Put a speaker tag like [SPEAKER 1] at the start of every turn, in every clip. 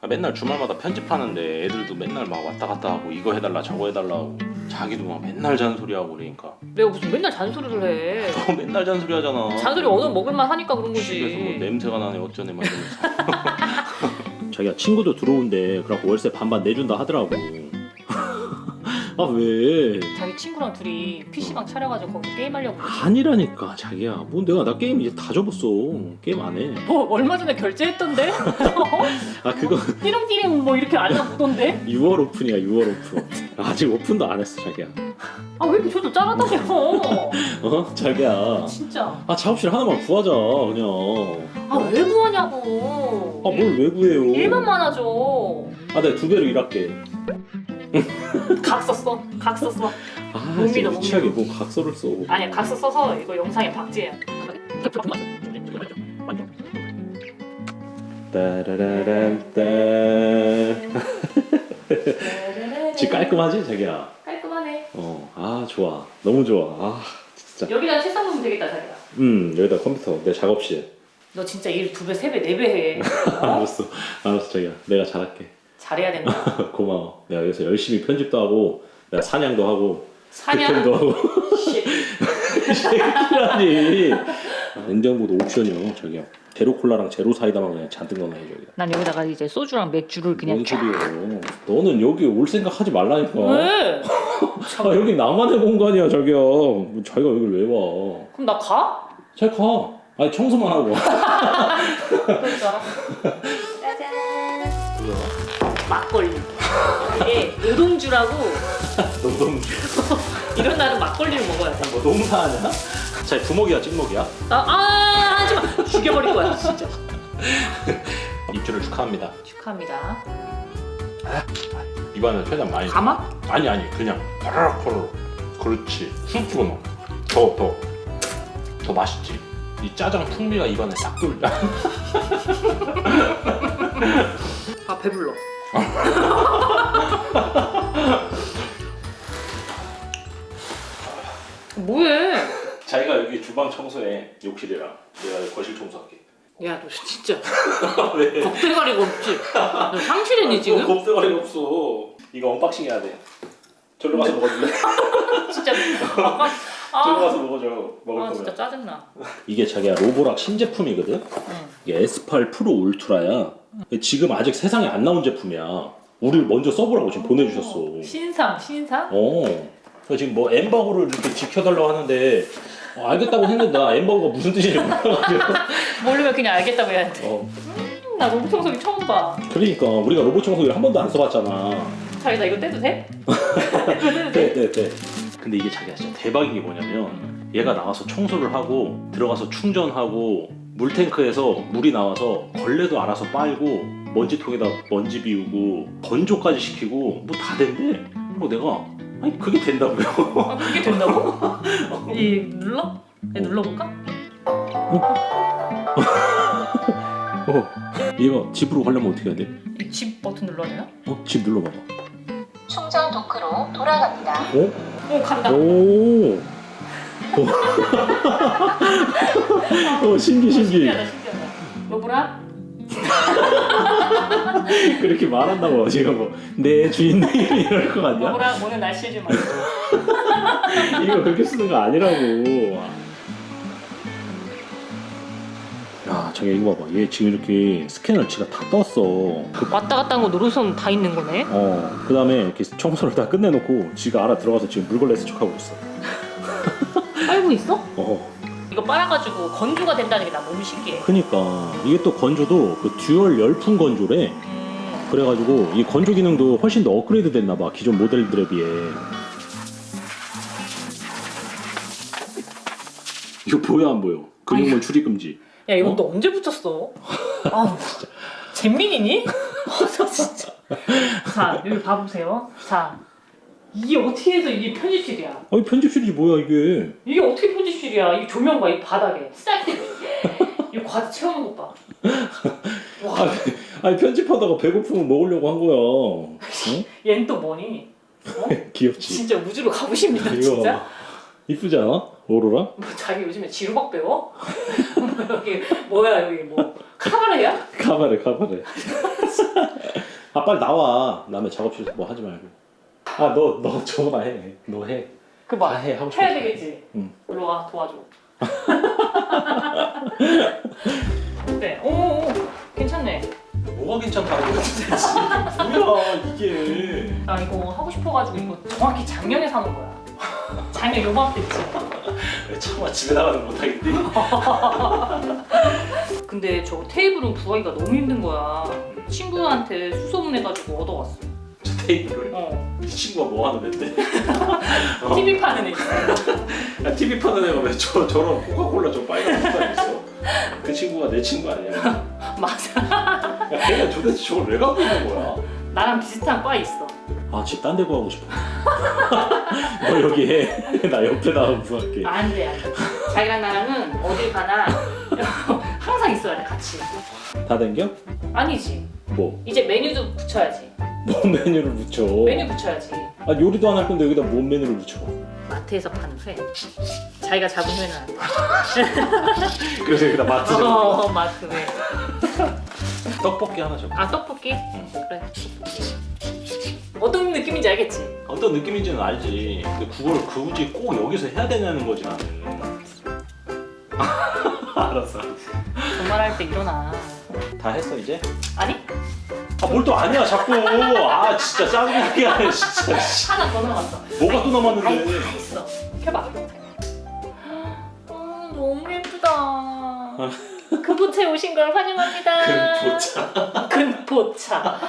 [SPEAKER 1] 아, 맨날 주말마다 편집하는데 애들도 맨날 막 왔다 갔다 하고 이거 해달라 저거 해달라 하고 자기도 막 맨날 잔소리하고 그러니까.
[SPEAKER 2] 내가 무슨 맨날 잔소리를 해.
[SPEAKER 1] 너 맨날 잔소리 하잖아.
[SPEAKER 2] 잔소리 얻어 먹을만 하니까 그런
[SPEAKER 1] 집에서 뭐
[SPEAKER 2] 거지.
[SPEAKER 1] 냄새가 나네 어쩌네 막 이러면서. 자기가 친구도 들어온대. 그래갖고 월세 반반 내준다 하더라고 아 왜?
[SPEAKER 2] 자기 친구랑 둘이 PC방 차려가지고 거기서 게임하려고.
[SPEAKER 1] 아니라니까 자기야 뭐 내가 나 게임 이제 다 접었어 게임 안해
[SPEAKER 2] 뭐 얼마 전에 결제했던데?
[SPEAKER 1] 아 그거
[SPEAKER 2] 띠롱띠링 뭐 이렇게 알려보던데?
[SPEAKER 1] 6월 오픈이야 6월 오픈 아직 오픈도 안 했어 자기야
[SPEAKER 2] 아 왜 이렇게 저도 짜라다녀?
[SPEAKER 1] 어? 자기야
[SPEAKER 2] 진짜.
[SPEAKER 1] 아 작업실 하나만 구하자 그냥
[SPEAKER 2] 아 왜 구하냐고.
[SPEAKER 1] 아 뭘 왜 구해요
[SPEAKER 2] 일만 많아져.
[SPEAKER 1] 아 내가 두 배로 일할게
[SPEAKER 2] 각 썼어. 각 썼어. 아못
[SPEAKER 1] 진짜
[SPEAKER 2] 믿어, 못
[SPEAKER 1] 유치하게 뭐 각서를 써.
[SPEAKER 2] 아니야 각서 써서 이거 영상에 박제해.
[SPEAKER 1] 따라라란 따. 집 깔끔하지 자기야?
[SPEAKER 2] 깔끔하네.
[SPEAKER 1] 어 아 좋아. 너무 좋아. 아 진짜.
[SPEAKER 2] 여기다 책상 놓으면 되겠다 자기야.
[SPEAKER 1] 음 여기다 컴퓨터. 내 작업실.
[SPEAKER 2] 너 진짜 일 두 배, 세 배, 네 배 해.
[SPEAKER 1] 알았어. 알았어 자기야. 내가 잘할게
[SPEAKER 2] 잘해야 된다.
[SPEAKER 1] 고마워 내가 여기서 열심히 편집도 하고 내가 사냥도 하고
[SPEAKER 2] 사냥.
[SPEAKER 1] 득템도 하고
[SPEAKER 2] 씨.
[SPEAKER 1] 새끼라니 냉장고도 옵션이요 자기야 제로 콜라랑 제로 사이다만 그냥 잔뜩 넣어놔야죠
[SPEAKER 2] 난 여기다가 이제 소주랑 맥주를 그냥
[SPEAKER 1] 뭔
[SPEAKER 2] 쫙.
[SPEAKER 1] 소리예요 너는 여기 올 생각 하지 말라니까
[SPEAKER 2] 왜?
[SPEAKER 1] 아 여기 나만의 공간이야 자기야 뭐 자기가 여길 왜 와
[SPEAKER 2] 그럼 나 가?
[SPEAKER 1] 잘 가. 아니 청소만 하고
[SPEAKER 2] 그럴 줄. 짜잔. 막걸리. 이게 노동주라고
[SPEAKER 1] 노동
[SPEAKER 2] 이런 날은 막걸리를 먹어야 돼.
[SPEAKER 1] 뭐 농사하냐? 자 부먹이야 찍먹이야?
[SPEAKER 2] 아, 아 하지 마. 죽여버릴 거야 진짜.
[SPEAKER 1] 입주를 축하합니다
[SPEAKER 2] 축하합니다.
[SPEAKER 1] 입안에 최대한 많이
[SPEAKER 2] 가마?
[SPEAKER 1] 아니 아니 그냥 파라락 파라락 그렇지 쑥 넣어 더더더 더 맛있지 이 짜장 풍미가 입안에 싹 돌자
[SPEAKER 2] 아 배불러. 뭐해?
[SPEAKER 1] 자기가 여기 주방 청소해 욕실이랑 내가 거실 청소할게
[SPEAKER 2] 야 너 진짜
[SPEAKER 1] 왜?
[SPEAKER 2] 겁대가리가 없지? 너 상실했니 지금?
[SPEAKER 1] 겁대가리가 없어 이거 언박싱 해야 돼 절로 가서 먹어줄래?
[SPEAKER 2] 진짜 아까
[SPEAKER 1] 절로
[SPEAKER 2] 아,
[SPEAKER 1] 가서 먹어줘 먹을
[SPEAKER 2] 아
[SPEAKER 1] 거면
[SPEAKER 2] 진짜 짜증나.
[SPEAKER 1] 이게 자기야 로보락 신제품이거든
[SPEAKER 2] 응.
[SPEAKER 1] 이게 S8 프로 울트라야 지금 아직 세상에 안 나온 제품이야 우리를 먼저 써보라고 지금 보내주셨어
[SPEAKER 2] 신상 신상?
[SPEAKER 1] 어 그래서 지금 뭐 엠바고를 이렇게 지켜달라고 하는데 어, 알겠다고 했는데 나 엠바고가 무슨 뜻인지 몰라가지고
[SPEAKER 2] 모르면 그냥 알겠다고 해야 돼.
[SPEAKER 1] 어
[SPEAKER 2] 음, 나 로봇 청소기 처음 봐.
[SPEAKER 1] 그러니까 우리가 로봇 청소기를 한 번도 안 써봤잖아
[SPEAKER 2] 자기 나 이거 떼도 돼? 이거 떼도 돼?
[SPEAKER 1] 네 네 네 근데 이게 자기가 진짜 대박인 게 뭐냐면 얘가 나와서 청소를 하고 들어가서 충전하고 물탱크에서 물이 나와서 걸레도 알아서 빨고 먼지통에다 먼지 비우고 건조까지 시키고 뭐 다 된대 그리고 내가 아니 그게 된다고요
[SPEAKER 2] 아 그게 된다고? 이 눌러? 얘 눌러볼까?
[SPEAKER 1] 어 얘가 집으로 가려면 어떻게 해야 돼?
[SPEAKER 2] 이 집 버튼 눌러야 되나?
[SPEAKER 1] 어? 집 눌러봐봐
[SPEAKER 3] 충전 도크로 돌아갑니다.
[SPEAKER 1] 어?
[SPEAKER 2] 오 간다.
[SPEAKER 1] 오. 오. 어, 신기 신기.
[SPEAKER 2] 신기하다 신기하다. 여보라?
[SPEAKER 1] 그렇게 말한다고 제가 뭐 내 주인님 이럴 거 아니야?
[SPEAKER 2] 여보라 오늘 날씨 좀 알려.
[SPEAKER 1] 이거 그렇게 쓰는 거 아니라고. 야, 자기 이거 봐봐. 얘 지금 이렇게 스캐너를 지가 다 떴어. 그,
[SPEAKER 2] 왔다 갔다 한 거 노루선 다 있는 거네.
[SPEAKER 1] 어, 그 다음에 이렇게 청소를 다 끝내놓고 지가 알아 들어가서 지금 물걸레 세척하고 있어.
[SPEAKER 2] 빨고 있어?
[SPEAKER 1] 어,
[SPEAKER 2] 이거 빨아가지고 건조가 된다는 게 나 너무 신기해.
[SPEAKER 1] 그니까 이게 또 건조도 그 듀얼 열풍 건조래.
[SPEAKER 2] 음,
[SPEAKER 1] 그래가지고 이 건조 기능도 훨씬 더 업그레이드 됐나 봐 기존 모델들에 비해 이거 보여 안 보여? 금융물 출입 금지
[SPEAKER 2] 야 이거
[SPEAKER 1] 어?
[SPEAKER 2] 너 언제 붙였어? 아 진짜. 잼민이니? 아, 저 진짜. 자 여기 봐보세요. 자 이게 어떻게 해서 이게 편집실이야?
[SPEAKER 1] 아니 편집실이지 뭐야 이게
[SPEAKER 2] 이게 어떻게 편집실이야? 이 조명과 이 바닥에 이 과자 채우는 것 봐. 와,
[SPEAKER 1] 아니, 아니 편집하다가 배고프면 먹으려고 한 거야 어?
[SPEAKER 2] 얘는 또 뭐니? 어?
[SPEAKER 1] 귀엽지?
[SPEAKER 2] 진짜 우주로 가보십니다,
[SPEAKER 1] 이거
[SPEAKER 2] 진짜.
[SPEAKER 1] 이쁘지 않아? 오로라?
[SPEAKER 2] 뭐 자기 요즘에 지루박 배워? 뭐 여기 뭐야 여기 뭐 카바레야?
[SPEAKER 1] 카바레 카바레 아 빨리 나와. 남의 작업실에서 뭐 하지 말고. 아 너 너 저거나 해. 너 해.
[SPEAKER 2] 그 뭐,
[SPEAKER 1] 다 해. 하고 싶어.
[SPEAKER 2] 해야 되겠지.
[SPEAKER 1] 응.
[SPEAKER 2] 일로 와 도와줘. 어때? 오, 오, 괜찮네.
[SPEAKER 1] 뭐가 괜찮다고 뭐야 이게.
[SPEAKER 2] 나 이거 하고 싶어가지고 이거 정확히 작년에 사는 거야. 작년 요맘 때쯤.
[SPEAKER 1] 왜 차마 집에 나가는 못하겠니?
[SPEAKER 2] 근데 저 테이블은 구하기가 너무 힘든 거야. 친구한테 수소문해가지고 얻어왔어.
[SPEAKER 1] 저 테이블을.
[SPEAKER 2] 어.
[SPEAKER 1] 이 친구가 뭐 하는 애인데? 어.
[SPEAKER 2] TV 파는 애 있어.
[SPEAKER 1] 야, TV 파는 애가 왜 저, 저런 코카콜라 저 빨간 색깔 있어? 그 친구가 내 친구 아니야?
[SPEAKER 2] 맞아.
[SPEAKER 1] 야, 걔가 도대체 저걸 왜 갖고 있는 거야?
[SPEAKER 2] 나랑 비슷한 과 있어.
[SPEAKER 1] 아, 집딴데 구하고 싶어. 너 여기 해. 나 옆에다 구할게.
[SPEAKER 2] 안 돼, 안 돼. 자기랑 나랑은 어딜 가나 항상 있어야 돼, 같이.
[SPEAKER 1] 다 댕겨?
[SPEAKER 2] 아니지.
[SPEAKER 1] 뭐?
[SPEAKER 2] 이제 메뉴도 붙여야지.
[SPEAKER 1] 뭔 메뉴를 붙여?
[SPEAKER 2] 메뉴 붙여야지.
[SPEAKER 1] 아, 요리도 안 할 건데 여기다 뭔 메뉴를 붙여?
[SPEAKER 2] 마트에서 파는 회. 자기가 잡은 회는 안 돼.
[SPEAKER 1] 그래서 여기다 마트 좀.
[SPEAKER 2] 어, 마트 회.
[SPEAKER 1] 떡볶이 하나 줘.
[SPEAKER 2] 아, 떡볶이? 그래. 어떤 느낌인지 알겠지?
[SPEAKER 1] 어떤 느낌인지는 알지. 근데 그걸 굳이 꼭 여기서 해야 되냐는 거지 나는. 알았어.
[SPEAKER 2] 정말 할 때 일어나.
[SPEAKER 1] 다 했어 이제?
[SPEAKER 2] 아니?
[SPEAKER 1] 아 뭘 또 아니야 자꾸. 아 진짜 짜증나게 하네 진짜. 씨.
[SPEAKER 2] 하나 더 남았어.
[SPEAKER 1] 뭐가 또
[SPEAKER 2] 아이,
[SPEAKER 1] 남았는데?
[SPEAKER 2] 다 있어. 켜봐. 아, 너무 예쁘다. 금포차에 오신 걸 환영합니다.
[SPEAKER 1] 금포차.
[SPEAKER 2] 금포차.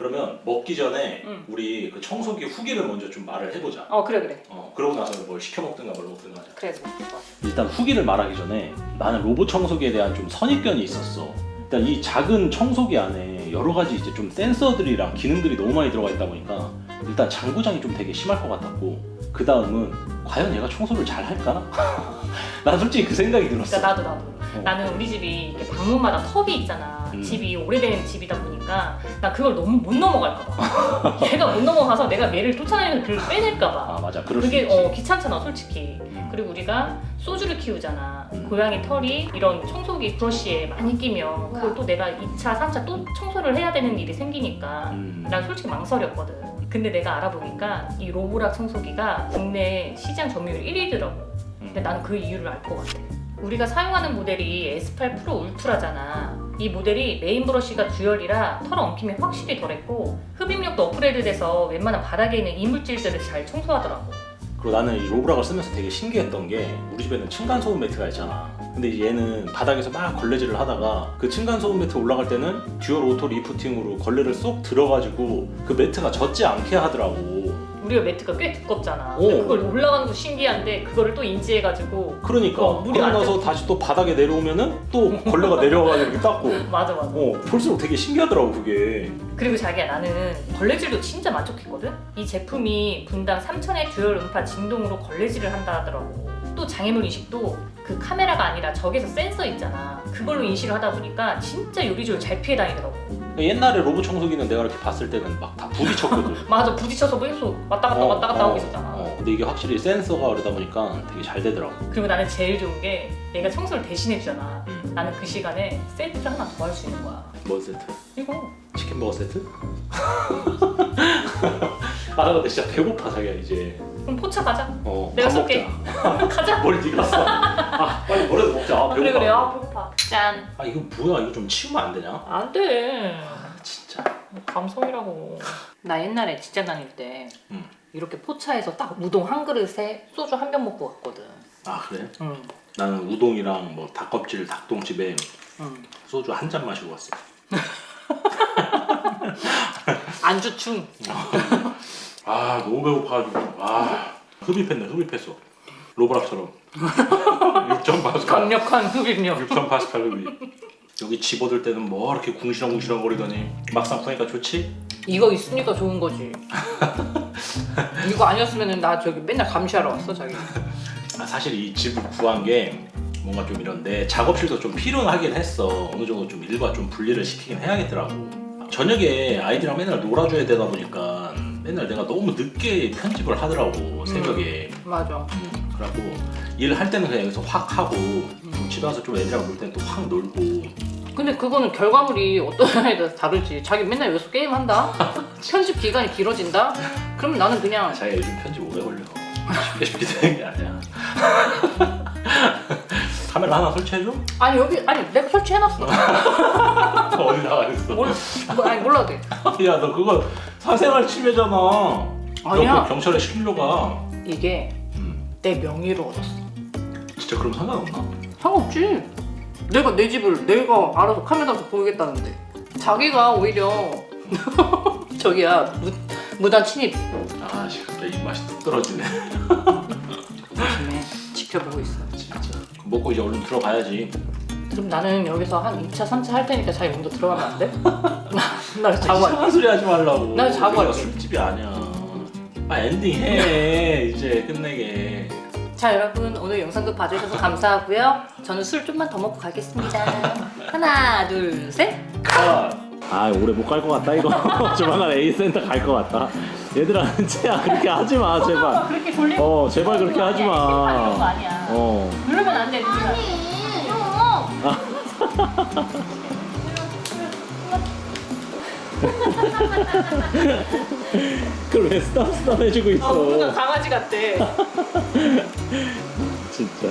[SPEAKER 1] 그러면 먹기 전에
[SPEAKER 2] 응.
[SPEAKER 1] 우리 그 청소기 후기를 먼저 좀 말을 해보자.
[SPEAKER 2] 어, 그래, 그래.
[SPEAKER 1] 어 그러고 나서 뭘 시켜 먹든가 뭘 먹든가 하자.
[SPEAKER 2] 그래, 좋아.
[SPEAKER 1] 일단 후기를 말하기 전에 나는 로봇 청소기에 대한 좀 선입견이 있었어. 일단 이 작은 청소기 안에 여러 가지 이제 좀 센서들이랑 기능들이 너무 많이 들어가 있다 보니까 일단 장고장이 좀 되게 심할 것 같았고 그 다음은 과연 얘가 청소를 잘 할까? 난 솔직히 그 생각이 들었어.
[SPEAKER 2] 그러니까 나도 나도.
[SPEAKER 1] 어.
[SPEAKER 2] 나는 우리 집이 이렇게 방문마다 텁이 있잖아.
[SPEAKER 1] 음.
[SPEAKER 2] 집이 오래된 집이다 보니까 나 그걸 너무 못 넘어갈까 봐. 얘가 못 넘어가서 내가 얘를 쫓아다니면서 그걸 빼낼까 봐.
[SPEAKER 1] 아 맞아 그럴 수
[SPEAKER 2] 그게
[SPEAKER 1] 있지.
[SPEAKER 2] 어, 귀찮잖아 솔직히.
[SPEAKER 1] 음.
[SPEAKER 2] 그리고 우리가 소주를 키우잖아.
[SPEAKER 1] 음.
[SPEAKER 2] 고양이 털이 이런 청소기 브러쉬에 많이 끼면 그걸 또 내가 2차, 3차 또 청소를 해야 되는 일이 생기니까
[SPEAKER 1] 음.
[SPEAKER 2] 난 솔직히 망설였거든. 근데 내가 알아보니까 이 로보락 청소기가 국내 시장 점유율 1위더라고. 근데 나는 그 이유를 알 것 같아. 우리가 사용하는 모델이 S8 프로 울트라잖아. 이 모델이 메인 브러쉬가 듀얼이라 털 엉킴이 확실히 덜했고 흡입력도 업그레이드돼서 웬만한 바닥에 있는 이물질들을 잘 청소하더라고.
[SPEAKER 1] 그리고 나는 이 로브락을 쓰면서 되게 신기했던 게 우리 집에는 층간 소음 매트가 있잖아. 근데 얘는 바닥에서 막 걸레질을 하다가 그 층간 소음 매트 올라갈 때는 듀얼 오토 리프팅으로 걸레를 쏙 들어가지고 그 매트가 젖지 않게 하더라고.
[SPEAKER 2] 우리가 매트가 꽤 두껍잖아.
[SPEAKER 1] 오.
[SPEAKER 2] 근데 그걸 올라가는 거 신기한데 그거를 또 인지해가지고
[SPEAKER 1] 그러니까
[SPEAKER 2] 어, 물이 안
[SPEAKER 1] 그러고 나서 다시 또 바닥에 내려오면은 또 걸레가 내려가지고 이렇게 닦고.
[SPEAKER 2] 맞아 맞아.
[SPEAKER 1] 어 볼수록 되게 신기하더라고 그게.
[SPEAKER 2] 그리고 자기야 나는 걸레질도 진짜 만족했거든? 이 제품이 분당 3천의 듀얼 음파 진동으로 걸레질을 한다 하더라고 또 장애물 인식도 그 카메라가 아니라 저기서 센서 있잖아 그걸로 인식을 하다 보니까 진짜 요리조리 잘 피해 다니더라고
[SPEAKER 1] 옛날에 로봇 청소기는 내가 이렇게 봤을 때는 막 다 부딪혔거든.
[SPEAKER 2] 맞아 부딪혀서 계속 왔다 갔다
[SPEAKER 1] 어,
[SPEAKER 2] 왔다 갔다
[SPEAKER 1] 어,
[SPEAKER 2] 하고 있었잖아
[SPEAKER 1] 어, 근데 이게 확실히 센서가 그러다 보니까 되게 잘 되더라고.
[SPEAKER 2] 그리고 나는 제일 좋은 게 내가 청소를 대신 해 주잖아
[SPEAKER 1] 음.
[SPEAKER 2] 나는 그 시간에 세트를 하나 더 할 수 있는 거야
[SPEAKER 1] 뭔 세트?
[SPEAKER 2] 이거
[SPEAKER 1] 치킨 버거 세트? 아나 근데 진짜 배고파 자기야 이제
[SPEAKER 2] 그럼 포차 가자
[SPEAKER 1] 어,
[SPEAKER 2] 내가
[SPEAKER 1] 밥
[SPEAKER 2] 쏠게.
[SPEAKER 1] 먹자
[SPEAKER 2] 가자
[SPEAKER 1] 뭘 네가 써? 아 빨리 뭐라도 먹자 아,
[SPEAKER 2] 어, 그래
[SPEAKER 1] 배고파
[SPEAKER 2] 그래 아 배고파 짠
[SPEAKER 1] 아 이거 뭐야 이거 좀 치우면 안 되냐?
[SPEAKER 2] 안 돼
[SPEAKER 1] 아 진짜
[SPEAKER 2] 감성이라고. 나 옛날에 직장 다닐 때
[SPEAKER 1] 응.
[SPEAKER 2] 이렇게 포차에서 딱 우동 한 그릇에 소주 한 병 먹고 갔거든.
[SPEAKER 1] 아 그래?
[SPEAKER 2] 응.
[SPEAKER 1] 나는 우동이랑 뭐 닭껍질 닭똥집에
[SPEAKER 2] 응.
[SPEAKER 1] 소주 한 잔 마시고 왔어
[SPEAKER 2] 안주충.
[SPEAKER 1] 아 너무 배고파가지고 아 흡입했네 흡입했어 로브락처럼 6점 파스칼
[SPEAKER 2] 강력한 흡입력.
[SPEAKER 1] 6점 파스칼 흡입 여기 집어들 때는 뭐 이렇게 궁시렁궁시렁 거리더니 막상 푸니까 좋지?
[SPEAKER 2] 이거 있으니까 좋은 거지. 이거 아니었으면 나 저기 맨날 감시하러 왔어 자기.
[SPEAKER 1] 아, 사실 이 집을 구한 게 뭔가 좀 이런데 작업실도 좀 필요하긴 했어. 어느 정도 좀 일과 좀 분리를 시키긴 해야겠더라고. 저녁에 아이들이랑 맨날 놀아줘야 되다 보니까 맨날 내가 너무 늦게 편집을 하더라고 새벽에.
[SPEAKER 2] 맞아.
[SPEAKER 1] 음, 그래갖고 일할 때는 그냥 여기서 확 하고 집에 와서 좀 애들이랑 놀 때는 또 확 놀고
[SPEAKER 2] 근데 그거는 결과물이 어떤 애에 따라서 다르지. 자기 맨날 여기서 게임 한다. 편집 기간이 길어진다. 그러면 나는 그냥
[SPEAKER 1] 자기가 요즘 편집 오래 걸려. 쉽게 쉽게 되는 게 아니야. 카메라 하나 설치해줘?
[SPEAKER 2] 아니 여기 아니 내가 설치해놨어.
[SPEAKER 1] 어디 나가겠어?
[SPEAKER 2] 몰 뭐, 아니 몰라도 돼.
[SPEAKER 1] 야 너 그거 사생활 침해잖아.
[SPEAKER 2] 아니야.
[SPEAKER 1] 너 경찰에 실려 가.
[SPEAKER 2] 이게
[SPEAKER 1] 음.
[SPEAKER 2] 내 명의로 얻었어.
[SPEAKER 1] 진짜 그럼 상관없나?
[SPEAKER 2] 상관없지. 내가 내 집을 내가 알아서 카메라에서 보이겠다는데 자기가 오히려 저기야 무, 무단 침입
[SPEAKER 1] 아씨 갑자기 입맛이 뚝 떨어지네.
[SPEAKER 2] 조심해 지켜보고 있어.
[SPEAKER 1] 먹고 이제 얼른 들어가야지.
[SPEAKER 2] 그럼 나는 여기서 한 2차, 3차 할 테니까 자기 먼저 들어가면 안 돼? 나, 나 자고 할게.
[SPEAKER 1] 이상한 소리 하지 말라고.
[SPEAKER 2] 나 자고
[SPEAKER 1] 여기가
[SPEAKER 2] 할게.
[SPEAKER 1] 술집이 아니야. 아 엔딩 해 이제 끝내게.
[SPEAKER 2] 자 여러분 오늘 영상도 봐주셔서 감사하고요. 저는 술 좀만 더 먹고 가겠습니다. 하나 둘 셋.
[SPEAKER 1] 아 오래 못갈 것 같다 이거. 조만간 A 센터 갈 것 같다. 얘들아 은채야 그렇게 하지 마 제발.
[SPEAKER 2] 그렇게 돌리고
[SPEAKER 1] 어 제발 그렇게 하지
[SPEAKER 2] 그런 거
[SPEAKER 1] 마.
[SPEAKER 2] 아니야.
[SPEAKER 1] 어.
[SPEAKER 2] 그러면 안 돼. 누나.
[SPEAKER 1] 그걸 왜 스탑 스탑 해주고
[SPEAKER 2] 아, 누나
[SPEAKER 1] 있어.
[SPEAKER 2] 강아지 같대.
[SPEAKER 1] 진짜.